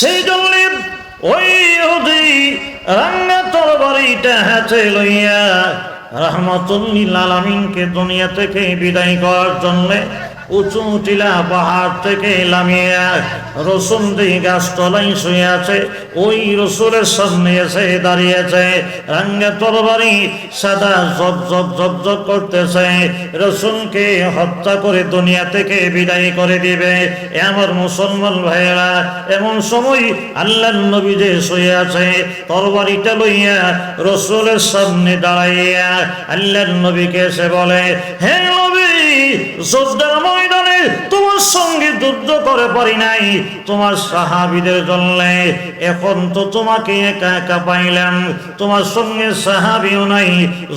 সেই জন্য ওই ইহুদি রান্না তরবারিটা হাতে লইয়া রহমতুল্লিল আলমিনকে দুনিয়া থেকে বিদায় করার জন্যে উঁচু টিলা পাহাড় থেকে লামিয়ে রসুন দিয়ে গাছ তলাই শুয়ে আছে, ওই রসুলের সামনে এসে দাঁড়িয়েছে। রাঙ্গে তরবারি সাদা জগ জগ জগ জগ করতেছে। রসুনকে হত্যা করে দুনিয়া থেকে বিদায় করে দিবে। আমার মুসলমান ভাইয়েরা, এমন সময় আল্লাহ নবী যে শুয়ে আছে, তরবারিটা লইয়া রসুলের সামনে দাঁড়াইয়া আল্লাহ নবীকে এসে বলে, হে নবী যোদ্ধার ময়দানে তোমার সঙ্গে যুদ্ধ করে পারি নাই। তোমার সাহাবিদের জন্য এখন তো তোমাকে একা একা পাইলাম। তোমার সঙ্গে সাহাবিও নাই,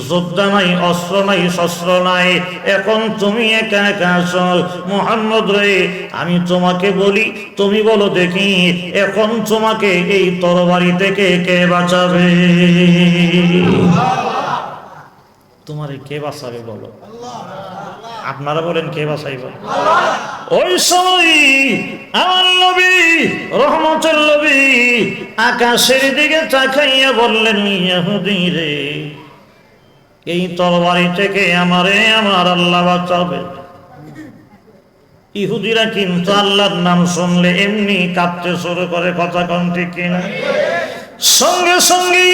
যোদ্ধা নাই, অস্ত্র নাই, শস্ত্র নাই। এখন তুমি একা একা আছো। মোহাম্মদ রে, আমি তোমাকে বলি, তুমি বলো দেখি, এখন তোমাকে এই তরবারি থেকে কে বাঁচাবে? তোমারে কে বাঁচাবে বলো? আপনারা বলেন কে বাঁচাইব? ওই সময় আমার নবী, রহমতের নবী আকাশের দিকে তাকাইয়া বললেন রে, এই তরবারি থেকে আমারে আমার আল্লাহ বাঁচাবে। ইহুদিরা কিন্তু আল্লাহর নাম শুনলে এমনি কাঁপতে শুরু করে, কথা কন ঠিক কিনা? সঙ্গে সঙ্গে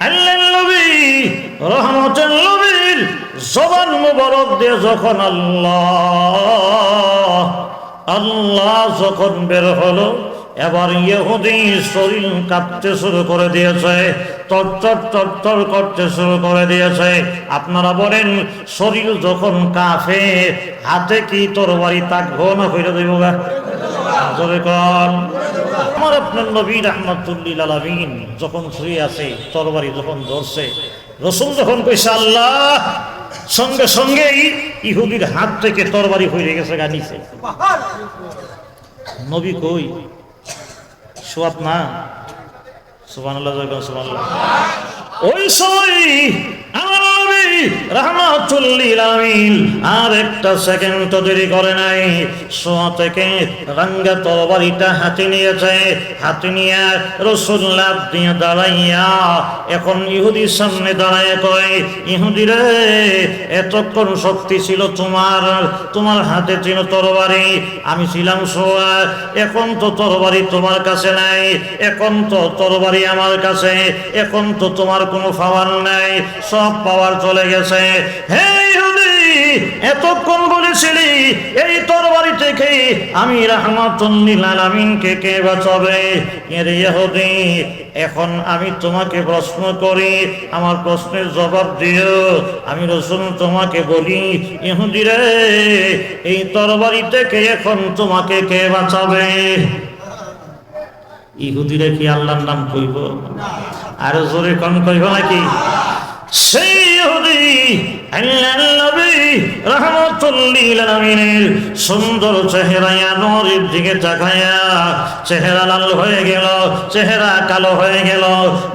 আল্লাহ নবী রহমতের নবীর জবান মুবারক দিয়ে যখন আল্লাহ আল্লাহ যখন বের হলো এবার ইহুদি শরীর কাঁপতে শুরু করে দিয়েছে তরতর তরতর করতে শুরু করে দিয়েছে। আপনারা বলেন শরীর যখন কাফে হাতে কি তরবারি তাকবো না ফিরে দেব আমার আপনার নবী রহমতুল্লিল আলমিন যখন শুয়ে আছে তরবারি যখন ধরছে রসুল যখন কইছে আল্লাহ সঙ্গে সঙ্গেই ইহুদির হাত থেকে তরবারি হয়ে গেছে গানিছে নবী কই সোয়াত না? সুবহানাল্লাহ জয়গান সুবহানাল্লাহ। ওই সময় এতক্ষণ শক্তি ছিল তোমার তোমার হাতে ছিল তরবারি। আমি ছিলাম সোয়া। এখন তো তরবারি তোমার কাছে নাই। এখন তো তরবারি আমার কাছে। এখন তো তোমার কোনো পাওয়ার নাই। সব পাওয়ার চলে গেছে। হে এতক্ষণ বলেছিলি, এই তরবারি থেকে আমি রাহমাতুল্লিল কে বাঁচাবে? এর ইহুদি, এখন আমি তোমাকে প্রশ্ন করি, আমার প্রশ্নের জবাব দিও। আমি রসুন তোমাকে বলি, ইহুদি রে, এই তরবারি থেকে এখন তোমাকে কে বাঁচাবে? ইহুদিরা কি আল্লাহর নাম কইব? আরও জোরে কম কইব নাকি? সুন্দর নূরের দিকে চেহারা লাল হয়ে গেল, চেহারা কালো হয়ে গেল,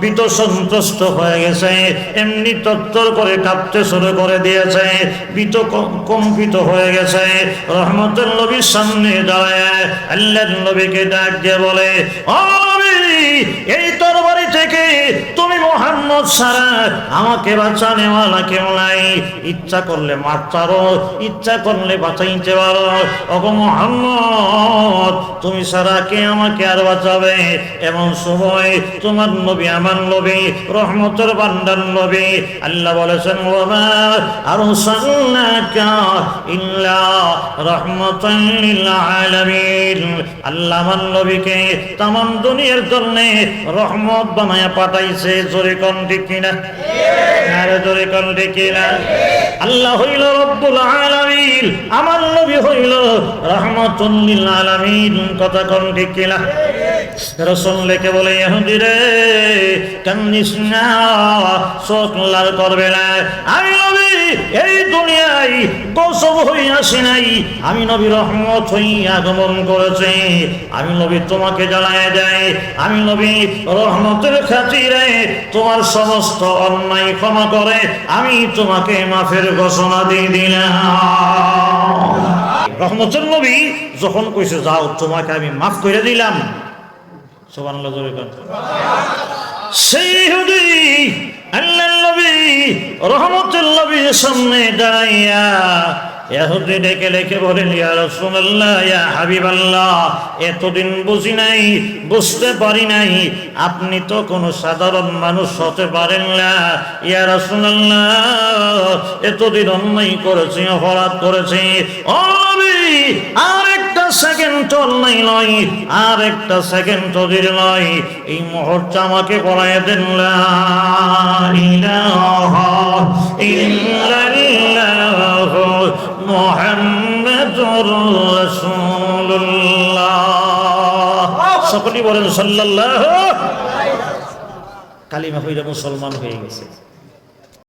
বিত সন্তুষ্ট হয়ে গেছে, এমনি তত্তর করে কাঁপতে শুরু করে দিয়েছে, বিত কম্পিত হয়ে গেছে রহমতুল নবীর সামনে দাঁড়ায়, আল্লাহর নবীকে ডাক দিয়ে বলে এই তরবারি থেকে তুমি মোহাম্মদ সারা আমাকে বাঁচানেওয়ালা কেউ নাই। ইচ্ছা করলে মারতারো ইচ্ছা করলে বাঁচাইতে পারো। অগ মোহাম্মদ, তুমি সারা কে আমাকে আর বাঁচাবে? এমন সময় তোমার নবী, আমার নবী, রহমতের বান্দার নবী, আল্লাহ বলেছেন ওমা আর ইল্লা রহমতান লিল আলামিন। আল্লাহ আমার দুনিয়ার জন্য রহমত বানায়া পাঠাইছে, জোরে কোন ঠিক কিনা? আল্লাহ আমার নবী হইল রহমতুল লিল আলামিন, কথা কোন কিনা? রসুল লেখে বলে, ইহুদি কান্দিস না, চোখ লাল করবে না। আমি নবী, এই দুনিয়ায় গোসব হই আসি নাই। আমি নবী রহমত হই আগমন করেছি। আমি নবী তোমাকে জানায় দেয়। আমি নবী রহমতের খাতিরে তোমার সমস্ত অন্যায় ক্ষমা করে আমি তোমাকে মাফের ঘোষণা দিয়ে দিলাম। রহমতের নবী যখন কইছে, যাও, তোমাকে আমি মাফ করে দিলাম। এতদিন বুঝি নাই, বুঝতে পারি নাই, আপনি তো কোনো সাধারণ মানুষ হতে পারেন না। ইয়া রাসূলুল্লাহ, এতদিন অন্যায় করেছি, অপরাধ করেছি। নবী, আর একটা সেকেন্ড অন্যায় নয় আর একটা সেকেন্ড অধীর নয়। এই মুহূর্তে আমাকে বলাই দেন সকলেই বলেন, সাল্লাল্লাহু কালিমা হইলে মুসলমান হয়ে গেছে।